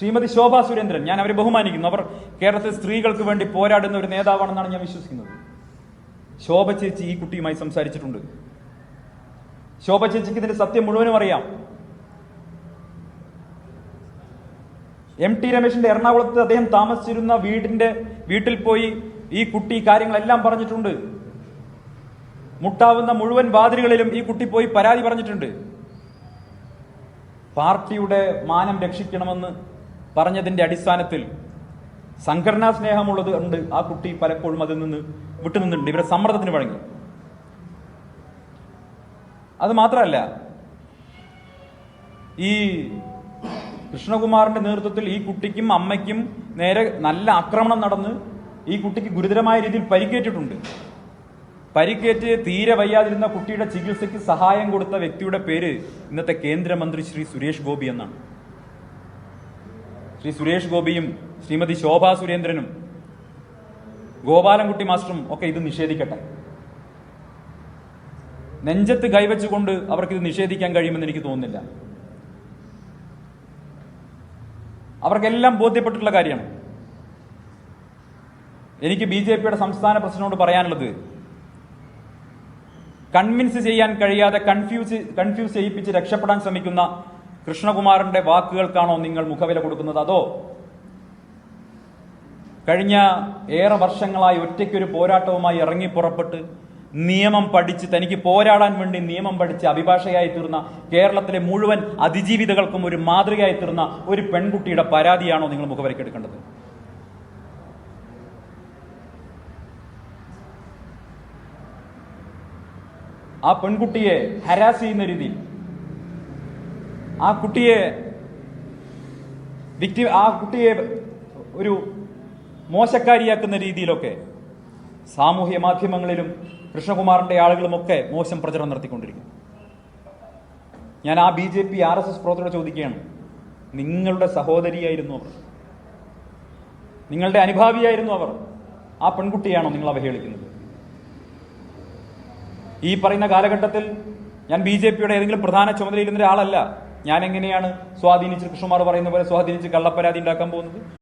ശ്രീമതി ശോഭ സുരേന്ദ്രൻ ഞാൻ അവരെ ബഹുമാനിക്കുന്നു. അവർ കേരളത്തിൽ സ്ത്രീകൾക്ക് വേണ്ടി പോരാടുന്ന ഒരു നേതാവാണെന്നാണ് ഞാൻ വിശ്വസിക്കുന്നത്. ശോഭ ചേച്ചി ഈ കുട്ടിയുമായി സംസാരിച്ചിട്ടുണ്ട്. ശോഭ ചേച്ചിക്ക് ഇതിന്റെ സത്യം മുഴുവനും അറിയാം. എം ടി രമേശിന്റെ എറണാകുളത്ത് അദ്ദേഹം താമസിച്ചിരുന്ന വീടിന്റെ വീട്ടിൽ പോയി ഈ കുട്ടി കാര്യങ്ങളെല്ലാം പറഞ്ഞിട്ടുണ്ട്. മുട്ടാവുന്ന മുഴുവൻ വാതിലുകളിലും ഈ കുട്ടി പോയി പരാതി പറഞ്ഞിട്ടുണ്ട്. പാർട്ടിയുടെ മാനം രക്ഷിക്കണമെന്ന് പറഞ്ഞതിന്റെ അടിസ്ഥാനത്തിൽ സംഘടനാ സ്നേഹമുള്ളത് ഉണ്ട്. ആ കുട്ടി പലപ്പോഴും അതിൽ നിന്ന് വിട്ടുനിന്നിട്ടുണ്ട്. ഇവരെ സമ്മർദ്ദത്തിന് വഴങ്ങി. അത് മാത്രമല്ല ഈ കൃഷ്ണകുമാറിന്റെ നേതൃത്വത്തിൽ ഈ കുട്ടിക്കും അമ്മയ്ക്കും നേരെ നല്ല ആക്രമണം നടന്ന് ഈ കുട്ടിക്ക് ഗുരുതരമായ രീതിയിൽ പരിക്കേറ്റിട്ടുണ്ട്. പരിക്കേറ്റ് തീരെ വയ്യാതിരുന്ന കുട്ടിയുടെ ചികിത്സയ്ക്ക് സഹായം കൊടുത്ത വ്യക്തിയുടെ പേര് ഇന്നത്തെ കേന്ദ്രമന്ത്രി ശ്രീ സുരേഷ് ഗോപി എന്നാണ്. ശ്രീ സുരേഷ് ഗോപിയും ശ്രീമതി ശോഭാ സുരേന്ദ്രനും ഗോപാലൻകുട്ടി മാസ്റ്ററും ഒക്കെ ഇത് നിഷേധിക്കട്ടെ. നെഞ്ചത്ത് കൈവച്ചുകൊണ്ട് അവർക്ക് ഇത് നിഷേധിക്കാൻ കഴിയുമെന്ന് എനിക്ക് തോന്നുന്നില്ല. അവർക്കെല്ലാം ബോധ്യപ്പെട്ടിട്ടുള്ള കാര്യമാണ് എനിക്ക് ബി ജെ പിയുടെ സംസ്ഥാന പ്രസിഡന്റിനോട് പറയാനുള്ളത് കൺവിൻസ് ചെയ്യാൻ കഴിയാതെ കൺഫ്യൂസ് കൺഫ്യൂസ് ചെയ്യിപ്പിച്ച് രക്ഷപ്പെടാൻ ശ്രമിക്കുന്ന കൃഷ്ണകുമാറിന്റെ വാക്കുകൾക്കാണോ നിങ്ങൾ മുഖവില കൊടുക്കുന്നത്? അതോ കഴിഞ്ഞ ഏറെ വർഷങ്ങളായി ഒറ്റയ്ക്കൊരു പോരാട്ടവുമായി ഇറങ്ങി പുറപ്പെട്ട് നിയമം പഠിച്ച് തനിക്ക് പോരാടാൻ വേണ്ടി നിയമം പഠിച്ച് അഭിഭാഷകയായി തീർന്ന കേരളത്തിലെ മുഴുവൻ അതിജീവിതകൾക്കും ഒരു മാതൃകയായി തീർന്ന ഒരു പെൺകുട്ടിയുടെ പരാതിയാണോ നിങ്ങൾ മുഖവരക്കെടുക്കേണ്ടത് ആ പെൺകുട്ടിയെ ഹരാസ് ചെയ്യുന്ന രീതിയിൽ ആ കുട്ടിയെ വിക്ടി ആ കുട്ടിയെ ഒരു മോശക്കാരിയാക്കുന്ന രീതിയിലൊക്കെ സാമൂഹ്യ മാധ്യമങ്ങളിലും കൃഷ്ണകുമാറിന്റെ ആളുകളുമൊക്കെ മോശം പ്രചരണം നടത്തിക്കൊണ്ടിരിക്കുന്നു. ഞാൻ ആ B J P R S S പ്രവർത്തകരോട് ചോദിക്കുകയാണ്. നിങ്ങളുടെ സഹോദരിയായിരുന്നു അവർ. നിങ്ങളുടെ അനുഭാവിയായിരുന്നു അവർ. ആ പെൺകുട്ടിയാണോ നിങ്ങൾ അവഹേളിക്കുന്നത്? ഈ പറയുന്ന കാലഘട്ടത്തിൽ ഞാൻ ബി ജെ പിയുടെ ഏതെങ്കിലും പ്രധാന ചുമതലയിരുന്ന ഒരാളല്ല. ഞാൻ എങ്ങനെയാണ് സ്വാധീനിച്ച് കൃഷ്ണകുമാർ പറയുന്ന പോലെ സ്വാധീനിച്ച് കള്ളപ്പരാതി ഉണ്ടാക്കാൻ പോകുന്നത്?